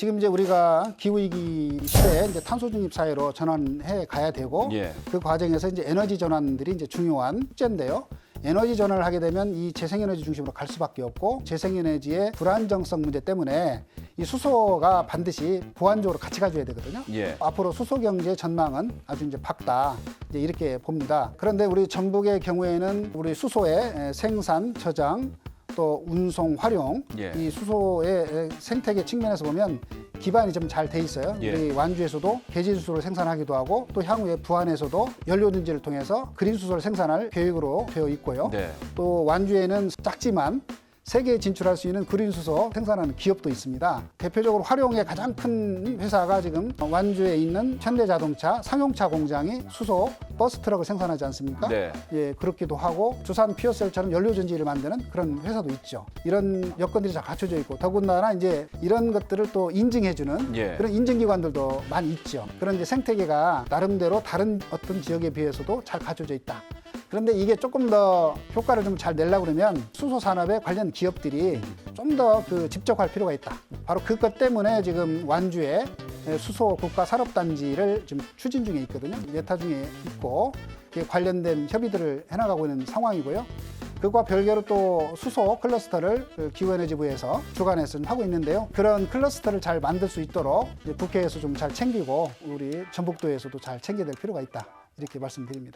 지금 이제 우리가 기후위기 시대에 이제 탄소 중립 사회로 전환해 가야 되고 예. 그 과정에서 이제 에너지 전환들이 이제 중요한 숙제인데요. 에너지 전환을 하게 되면 이 재생에너지 중심으로 갈 수밖에 없고 재생에너지의 불안정성 문제 때문에 이 수소가 반드시 보완적으로 같이 가줘야 되거든요. 예. 앞으로 수소 경제 전망은 아주 이제 밝다 이제 이렇게 봅니다. 그런데 우리 전북의 경우에는 우리 수소의 생산, 저장, 또 운송, 활용 예. 이 수소의 생태계 측면에서 보면 기반이 좀 잘 돼 있어요. 예. 우리 완주에서도 개질 수소를 생산하기도 하고 또 향후에 부안에서도 연료 전지를 통해서 그린 수소를 생산할 계획으로 되어 있고요. 네. 또 완주에는 작지만 세계에 진출할 수 있는 그린 수소 생산하는 기업도 있습니다. 대표적으로 활용의 가장 큰 회사가 지금 완주에 있는 현대자동차 상용차 공장이 수소 버스 트럭을 생산하지 않습니까? 네. 예, 그렇기도 하고 두산 피어셀처럼 연료 전지를 만드는 그런 회사도 있죠. 이런 여건들이 잘 갖춰져 있고 더군다나 이제 이런 것들을 또 인증해주는 예. 그런 인증기관들도 많이 있죠. 그런 이제 생태계가 나름대로 다른 어떤 지역에 비해서도 잘 갖춰져 있다. 그런데 이게 조금 더 효과를 좀 잘 내려고 그러면 수소 산업에 관련 기업들이 좀 더 그 집적할 필요가 있다. 바로 그것 때문에 지금 완주에 수소 국가 산업 단지를 지금 추진 중에 있거든요. 예타 중에 있고 관련된 협의들을 해나가고 있는 상황이고요. 그와 별개로 또 수소 클러스터를 그 기후에너지부에서 주관해서 좀 하고 있는데요. 그런 클러스터를 잘 만들 수 있도록 국회에서 좀 잘 챙기고 우리 전북도에서도 잘 챙겨야 될 필요가 있다. 이렇게 말씀드립니다.